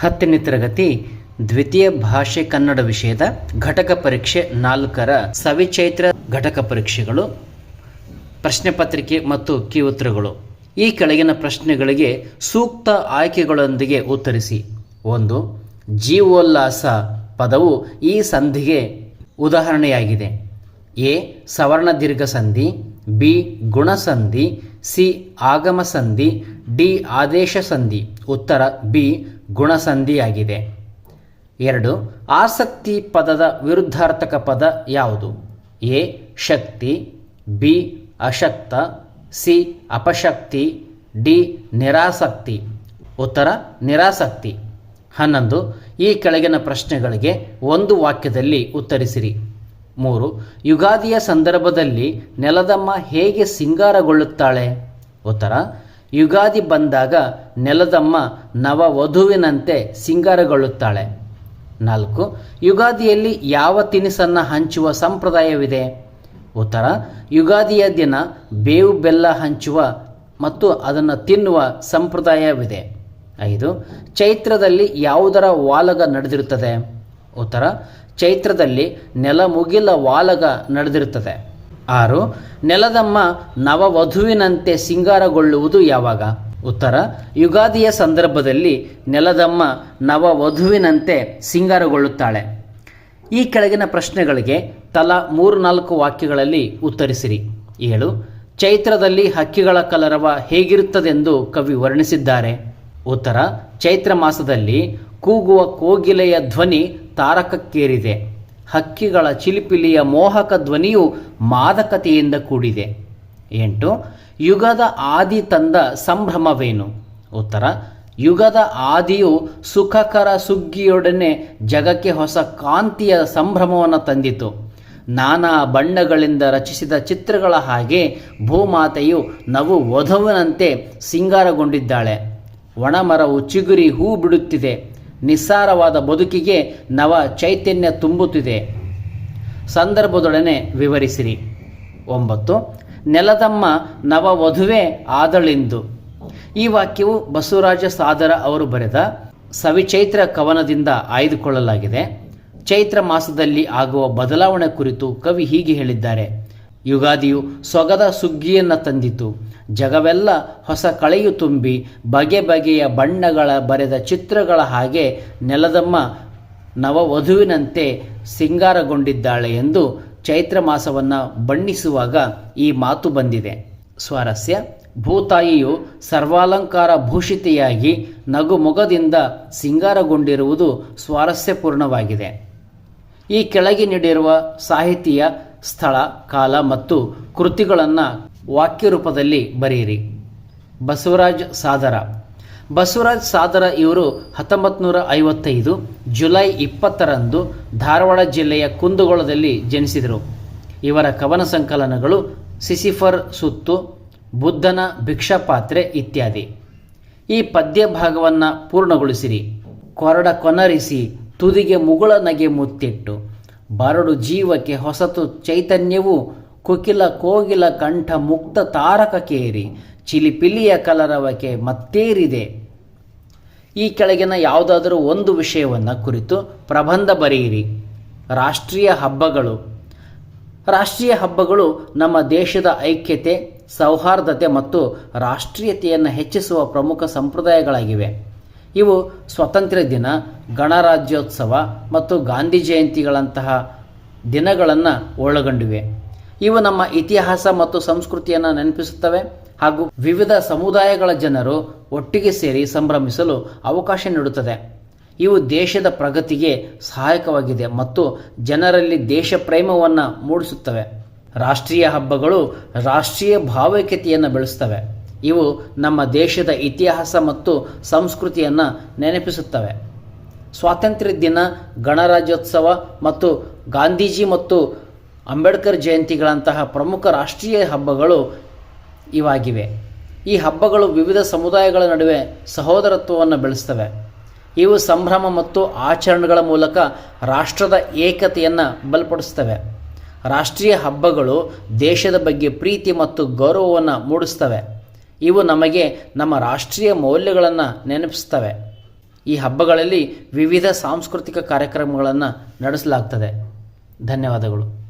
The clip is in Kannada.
ಹತ್ತನೇ ತರಗತಿ, ದ್ವಿತೀಯ ಭಾಷೆ ಕನ್ನಡ ವಿಷಯದ ಘಟಕ ಪರೀಕ್ಷೆ ನಾಲ್ಕರ ಸವಿಚೈತ್ರ ಘಟಕ ಪರೀಕ್ಷೆಗಳು, ಪ್ರಶ್ನೆ ಪತ್ರಿಕೆ ಮತ್ತು ಕಿ ಉತ್ತರಗಳು. ಈ ಕೆಳಗಿನ ಪ್ರಶ್ನೆಗಳಿಗೆ ಸೂಕ್ತ ಆಯ್ಕೆಗಳೊಂದಿಗೆ ಉತ್ತರಿಸಿ. ಒಂದು, ಜೀವೋಲ್ಲಾಸ ಪದವು ಈ ಸಂಧಿಗೆ ಉದಾಹರಣೆಯಾಗಿದೆ. ಎ, ಸವರ್ಣ ದೀರ್ಘ ಸಂಧಿ, ಬಿ ಗುಣಸಂಧಿ ಸಿ, ಆಗಮ ಸಂಧಿ, ಡಿ, ಆದೇಶ ಸಂಧಿ. ಉತ್ತರ, ಬಿ ಗುಣಸಂಧಿಯಾಗಿದೆ. ಎರಡು, ಆಸಕ್ತಿ ಪದದ ವಿರುದ್ಧಾರ್ಥಕ ಪದ ಯಾವುದು? ಎ, ಶಕ್ತಿ, ಬಿ, ಅಶಕ್ತ, ಸಿ, ಅಪಶಕ್ತಿ, ಡಿ, ನಿರಾಸಕ್ತಿ. ಉತ್ತರ, ನಿರಾಸಕ್ತಿ. ಹನ್ನೊಂದು, ಈ ಕೆಳಗಿನ ಪ್ರಶ್ನೆಗಳಿಗೆ ಒಂದು ವಾಕ್ಯದಲ್ಲಿ ಉತ್ತರಿಸಿರಿ. ಮೂರು, ಯುಗಾದಿಯ ಸಂದರ್ಭದಲ್ಲಿ ನೆಲದಮ್ಮ ಹೇಗೆ ಸಿಂಗಾರಗೊಳ್ಳುತ್ತಾಳೆ? ಉತ್ತರ ಯುಗಾದಿ ಬಂದಾಗ ನೆಲದಮ್ಮ ನವ ವಧುವಿನಂತೆ ಸಿಂಗಾರಗೊಳ್ಳುತ್ತಾಳೆ. ನಾಲ್ಕು, ಯುಗಾದಿಯಲ್ಲಿ ಯಾವ ತಿನಿಸನ್ನು ಹಂಚುವ ಸಂಪ್ರದಾಯವಿದೆ? ಉತ್ತರ, ಯುಗಾದಿಯ ದಿನ ಬೇವು ಬೆಲ್ಲ ಹಂಚುವ ಮತ್ತು ಅದನ್ನು ತಿನ್ನುವ ಸಂಪ್ರದಾಯವಿದೆ. ಐದು, ಚೈತ್ರದಲ್ಲಿ ಯಾವುದರ ವಾಲಗ ನಡೆದಿರುತ್ತದೆ? ಉತ್ತರ, ಚೈತ್ರದಲ್ಲಿ ನೆಲಮುಗಿಲ ವಾಲಗ ನಡೆದಿರುತ್ತದೆ. ಆರು, ನೆಲದಮ್ಮ ನವವಧುವಿನಂತೆ ಸಿಂಗಾರಗೊಳ್ಳುವುದು ಯಾವಾಗ? ಉತ್ತರ, ಯುಗಾದಿಯ ಸಂದರ್ಭದಲ್ಲಿ ನೆಲದಮ್ಮ ನವವಧುವಿನಂತೆ ಸಿಂಗಾರಗೊಳ್ಳುತ್ತಾಳೆ. ಈ ಕೆಳಗಿನ ಪ್ರಶ್ನೆಗಳಿಗೆ ತಲಾ ಮೂರು ನಾಲ್ಕು ವಾಕ್ಯಗಳಲ್ಲಿ ಉತ್ತರಿಸಿರಿ. ಏಳು, ಚೈತ್ರದಲ್ಲಿ ಹಕ್ಕಿಗಳ ಕಲರವ ಹೇಗಿರುತ್ತದೆಂದು ಕವಿ ವರ್ಣಿಸಿದ್ದಾರೆ. ಉತ್ತರ, ಚೈತ್ರ ಮಾಸದಲ್ಲಿ ಕೂಗುವ ಕೋಗಿಲೆಯ ಧ್ವನಿ ತಾರಕಕ್ಕೇರಿದೆ. ಹಕ್ಕಿಗಳ ಚಿಲಿಪಿಲಿಯ ಮೋಹಕ ಧ್ವನಿಯು ಮಾದಕತೆಯಿಂದ ಕೂಡಿದೆ. ಎಂಟು, ಯುಗದ ಆದಿ ತಂದ ಸಂಭ್ರಮವೇನು? ಉತ್ತರ, ಯುಗದ ಆದಿಯು ಸುಖಕರ ಸುಗ್ಗಿಯೊಡನೆ ಜಗಕ್ಕೆ ಹೊಸ ಕಾಂತಿಯ ಸಂಭ್ರಮವನ್ನು ತಂದಿತು. ನಾನಾ ಬಣ್ಣಗಳಿಂದ ರಚಿಸಿದ ಚಿತ್ರಗಳ ಹಾಗೆ ಭೂಮಾತೆಯು ನವು ವಧುವಿನಂತೆ ಸಿಂಗಾರಗೊಂಡಿದ್ದಾಳೆ. ಒಣಮರವು ಚಿಗುರಿ ಹೂ ಬಿಡುತ್ತಿದೆ. ನಿಸ್ಸಾರವಾದ ಬದುಕಿಗೆ ನವ ಚೈತನ್ಯ ತುಂಬುತ್ತಿದೆ. ಸಂದರ್ಭದೊಡನೆ ವಿವರಿಸಿರಿ. ಒಂಬತ್ತು, ನೆಲದಮ್ಮ ನವ ವಧುವೆ ಆದಳಿಂದು. ಈ ವಾಕ್ಯವು ಬಸವರಾಜ ಸಾದರ ಅವರು ಬರೆದ ಸವಿಚೈತ್ರ ಕವನದಿಂದ ಆಯ್ದುಕೊಳ್ಳಲಾಗಿದೆ. ಚೈತ್ರ ಮಾಸದಲ್ಲಿ ಆಗುವ ಬದಲಾವಣೆ ಕುರಿತು ಕವಿ ಹೀಗೆ ಹೇಳಿದ್ದಾರೆ. ಯುಗಾದಿಯು ಸೊಗದ ಸುಗ್ಗಿಯನ್ನು ತಂದಿತು. ಜಗವೆಲ್ಲ ಹೊಸ ಕಳೆಯು ತುಂಬಿ ಬಗೆ ಬಗೆಯ ಬಣ್ಣಗಳ ಬರೆದ ಚಿತ್ರಗಳ ಹಾಗೆ ನೆಲದಮ್ಮ ನವವಧುವಿನಂತೆ ಸಿಂಗಾರಗೊಂಡಿದ್ದಾಳೆ ಎಂದು ಚೈತ್ರ ಮಾಸವನ್ನು ಬಣ್ಣಿಸುವಾಗ ಈ ಮಾತು ಬಂದಿದೆ. ಸ್ವಾರಸ್ಯ, ಭೂತಾಯಿಯು ಸರ್ವಾಲಂಕಾರ ಭೂಷಿತೆಯಾಗಿ ನಗುಮೊಗದಿಂದ ಸಿಂಗಾರಗೊಂಡಿರುವುದು ಸ್ವಾರಸ್ಯಪೂರ್ಣವಾಗಿದೆ. ಈ ಕೆಳಗೆ ನೀಡಿರುವ ಸಾಹಿತಿಯ ಸ್ಥಳ, ಕಾಲ ಮತ್ತು ಕೃತಿಗಳನ್ನು ವಾಕ್ಯ ರೂಪದಲ್ಲಿ ಬರೆಯಿರಿ. ಬಸವರಾಜ್ ಸಾದರ. ಬಸವರಾಜ್ ಸಾದರ ಇವರು ಹತ್ತೊಂಬತ್ತು ನೂರ ಐವತ್ತೈದು ಜುಲೈ ಇಪ್ಪತ್ತರಂದು ಧಾರವಾಡ ಜಿಲ್ಲೆಯ ಕುಂದಗೋಳದಲ್ಲಿ ಜನಿಸಿದರು. ಇವರ ಕವನ ಸಂಕಲನಗಳು ಸಿಸಿಫರ್ ಸುತ್ತು, ಬುದ್ಧನ ಭಿಕ್ಷಾಪಾತ್ರೆ ಇತ್ಯಾದಿ. ಈ ಪದ್ಯ ಭಾಗವನ್ನು ಪೂರ್ಣಗೊಳಿಸಿರಿ. ಕೊರಡ ಕೊನರಿಸಿ ತುದಿಗೆ ಮುಗುಳ ನಗೆ ಮುತ್ತಿಟ್ಟು. ಬರಡು ಜೀವಕ್ಕೆ ಹೊಸತು ಚೈತನ್ಯವು ಕುಕಿಲ ಕೋಗಿಲ ಕಂಠ ಮುಕ್ತ ತಾರಕಕ್ಕೇರಿ, ಚಿಲಿಪಿಲಿಯ ಕಲರವಕ್ಕೆ ಮತ್ತೇರಿದೆ. ಈ ಕೆಳಗಿನ ಯಾವುದಾದರೂ ಒಂದು ವಿಷಯವನ್ನು ಕುರಿತು ಪ್ರಬಂಧ ಬರೆಯಿರಿ. ರಾಷ್ಟ್ರೀಯ ಹಬ್ಬಗಳು. ರಾಷ್ಟ್ರೀಯ ಹಬ್ಬಗಳು ನಮ್ಮ ದೇಶದ ಐಕ್ಯತೆ, ಸೌಹಾರ್ದತೆ ಮತ್ತು ರಾಷ್ಟ್ರೀಯತೆಯನ್ನು ಹೆಚ್ಚಿಸುವ ಪ್ರಮುಖ ಸಂಪ್ರದಾಯಗಳಾಗಿವೆ. ಇವು ಸ್ವಾತಂತ್ರ್ಯ ದಿನ, ಗಣರಾಜ್ಯೋತ್ಸವ ಮತ್ತು ಗಾಂಧಿ ಜಯಂತಿಗಳಂತಹ ದಿನಗಳನ್ನು ಒಳಗೊಂಡಿವೆ. ಇವು ನಮ್ಮ ಇತಿಹಾಸ ಮತ್ತು ಸಂಸ್ಕೃತಿಯನ್ನು ನೆನಪಿಸುತ್ತವೆ ಹಾಗೂ ವಿವಿಧ ಸಮುದಾಯಗಳ ಜನರು ಒಟ್ಟಿಗೆ ಸೇರಿ ಸಂಭ್ರಮಿಸಲು ಅವಕಾಶ ನೀಡುತ್ತದೆ. ಇವು ದೇಶದ ಪ್ರಗತಿಗೆ ಸಹಾಯಕವಾಗಿದೆ ಮತ್ತು ಜನರಲ್ಲಿ ದೇಶ ಪ್ರೇಮವನ್ನು ಮೂಡಿಸುತ್ತವೆ. ರಾಷ್ಟ್ರೀಯ ಹಬ್ಬಗಳು ರಾಷ್ಟ್ರೀಯ ಭಾವೈಕ್ಯತೆಯನ್ನು ಬೆಳೆಸ್ತವೆ. ಇವು ನಮ್ಮ ದೇಶದ ಇತಿಹಾಸ ಮತ್ತು ಸಂಸ್ಕೃತಿಯನ್ನು ನೆನಪಿಸುತ್ತವೆ. ಸ್ವಾತಂತ್ರ್ಯ ದಿನ, ಗಣರಾಜ್ಯೋತ್ಸವ ಮತ್ತು ಗಾಂಧೀಜಿ ಮತ್ತು ಅಂಬೇಡ್ಕರ್ ಜಯಂತಿಗಳಂತಹ ಪ್ರಮುಖ ರಾಷ್ಟ್ರೀಯ ಹಬ್ಬಗಳು ಇವಾಗಿವೆ. ಈ ಹಬ್ಬಗಳು ವಿವಿಧ ಸಮುದಾಯಗಳ ನಡುವೆ ಸಹೋದರತ್ವವನ್ನು ಬೆಳೆಸ್ತವೆ. ಇವು ಸಂಭ್ರಮ ಮತ್ತು ಆಚರಣೆಗಳ ಮೂಲಕ ರಾಷ್ಟ್ರದ ಏಕತೆಯನ್ನು ಬಲಪಡಿಸ್ತವೆ. ರಾಷ್ಟ್ರೀಯ ಹಬ್ಬಗಳು ದೇಶದ ಬಗ್ಗೆ ಪ್ರೀತಿ ಮತ್ತು ಗೌರವವನ್ನು ಮೂಡಿಸ್ತವೆ. ಇವು ನಮಗೆ ನಮ್ಮ ರಾಷ್ಟ್ರೀಯ ಮೌಲ್ಯಗಳನ್ನು ನೆನಪಿಸ್ತವೆ. ಈ ಹಬ್ಬಗಳಲ್ಲಿ ವಿವಿಧ ಸಾಂಸ್ಕೃತಿಕ ಕಾರ್ಯಕ್ರಮಗಳನ್ನು ನಡೆಸಲಾಗ್ತದೆ. ಧನ್ಯವಾದಗಳು.